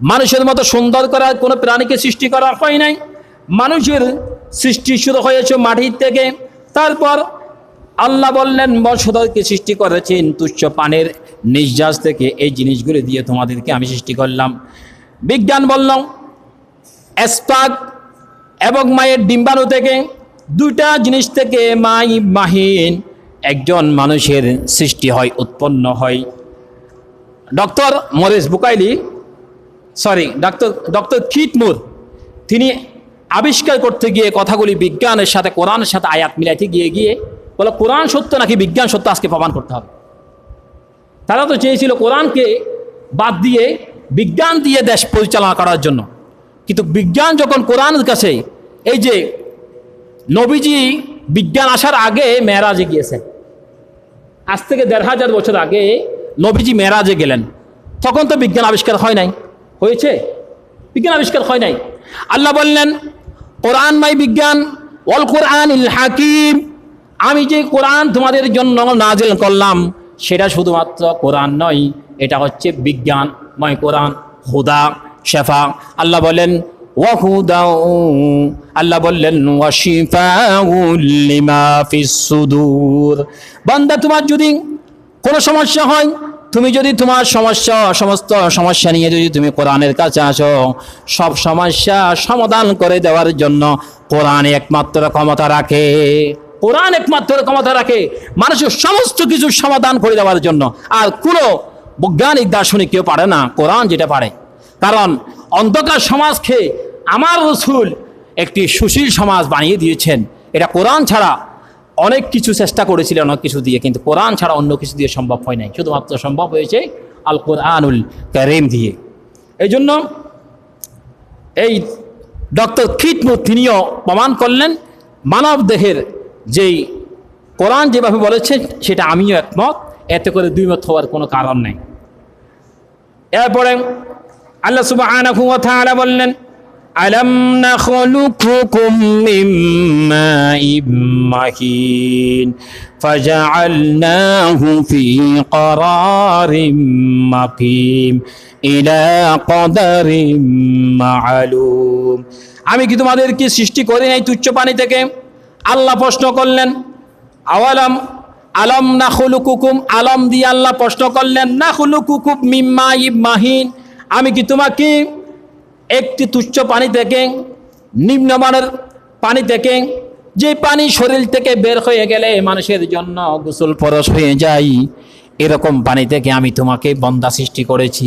মানুষের মতো সুন্দর করার কোনো প্রাণীকে সৃষ্টি করা হয় নাই। মানুষের সৃষ্টি শুরু হয়েছে মাটির থেকে। তারপর আল্লাহ বললেন বংশধরকে সৃষ্টি করেছেন তুচ্ছ পানের নিঃশ্বাস থেকে। এই জিনিসগুলো দিয়ে তোমাদেরকে আমি সৃষ্টি করলাম। বিজ্ঞান বললাম এসপাক এবং মায়ের ডিম্বাণু থেকে দুইটা জিনিস থেকে মাই মাহিন একজন মানুষের সৃষ্টি হয়, উৎপন্ন হয়। Doctor Maurice Bucaille sorry doctor doctor Keith Moore তিনি আবিষ্কার করতে গিয়ে কথাগুলি বিজ্ঞানের সাথে, কোরআনের সাথে আয়াত মিলাইতে গিয়ে গিয়ে বলে, কোরআন সত্য নাকি বিজ্ঞান সত্য আজকে প্রমাণ করতে হবে? তারা তো চেয়েছিল কোরআনকে বাদ দিয়ে, বিজ্ঞান দিয়ে দেশ পরিচালনা করার জন্য। কিন্তু বিজ্ঞান যখন কোরআনের কাছে, এই যে নবীজি বিজ্ঞান আসার আগে মেয়েরাজে গিয়েছেন। আজ থেকে দেড় হাজার বছর আগে নবীজি মেয়েরাজে গেলেন। তখন তো বিজ্ঞান আবিষ্কার হয় নাই। হয়েছে? বিজ্ঞান আবিষ্কার হয় নাই। আল্লাহ বললেন, কোরআন মাই বিজ্ঞান অল কোরআন ইল হাকিম। আমি যে কোরআন তোমাদের জন্য নাজিল করলাম, সেটা শুধুমাত্র কোরআন নয়, এটা হচ্ছে বিজ্ঞানময় কোরআন, হুদা, শেফা। আল্লাহ বলেন ওয়াহুদা আল্লাহ বললেন সুদূর। বান্দা, তোমার যদি কোনো সমস্যা হয় তুমি যদি তোমার সমস্যা, সমস্ত সমস্যা নিয়ে যদি তুমি কোরআনের কাছে আসো, সব সমস্যা সমাধান করে দেওয়ার জন্য কোরআন একমাত্র ক্ষমতা রাখে। কোরআন একমাত্র ক্ষমতা রাখে। মানুষের সমস্ত কিছু সমাধান করে দেওয়ার জন্য। আর কোনো বৈজ্ঞানিক, দার্শনিক কেউ পারে না, কোরআন যেটা পারে। কারণ অন্ধকার সমাজকে আমার রসুল একটি সুশীল সমাজ বানিয়ে দিয়েছেন। এটা কোরআন ছাড়া অনেক কিছু চেষ্টা করেছিলেন অনেক কিছু দিয়ে, কিন্তু কোরআন ছাড়া অন্য কিছু দিয়ে সম্ভব হয় নাই। শুধুমাত্র সম্ভব হয়েছে আল কোরআনুল কারিম দিয়ে। এই জন্য এই ডক্টর খিটমু তিনিও প্রমাণ করলেন মানব দেহের যেই কোরআন যেভাবে বলেছে, সেটা আমিও একমত, এতে করে দুই মত হওয়ার কোনো কারণ নেই। এরপরে আল্লাহ তাআলা বললেন আলম নাখলুকুকুম মিন মাইম মাহিন فجعلناه في قرار مقيم إلى قدر معلوم আমি কি তোমাদেরকে সৃষ্টি করি নাই তুচ্ছ পানি থেকে আল্লাহ প্রশ্ন করলেন আওয়ালাম আলম না খুলুকুকুম আলম দিয়ে আল্লাহ প্রশ্ন করলেন না খুলুকুকুম মিম্মা ইব মাহিন আমি কি তোমাকে একটি তুচ্ছ পানি থেকে, নিম্নমানের পানি থেকে, যে পানি শরীর থেকে বের হয়ে গেলে মানুষের জন্য গোসল ফরস হয়ে যায়। এরকম পানি থেকে আমি তোমাকে বন্দা সৃষ্টি করেছি।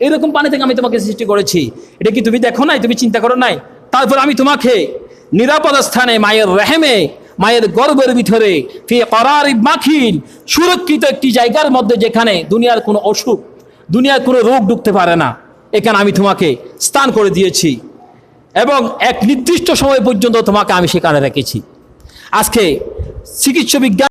এরকম পানি থেকে আমি তোমাকে সৃষ্টি করেছি। এটা কি তুমি দেখো নাই? তুমি চিন্তা করো নাই? তারপর আমি তোমাকে নিরাপদ স্থানে, মায়ের রেহেমে, মায়ের গর্বের ভিতরে মাখিল, সুরক্ষিত একটি জায়গার মধ্যে যেখানে দুনিয়ার কোনো অসুখ, দুনিয়ার কোনো রোগ ঢুকতে পারে না। এখানে আমি তোমাকে স্থান করে দিয়েছি। এবং এক নির্দিষ্ট সময় পর্যন্ত তোমাকে আমি সেখানে রেখেছি। আজকে চিকিৎসা বিজ্ঞান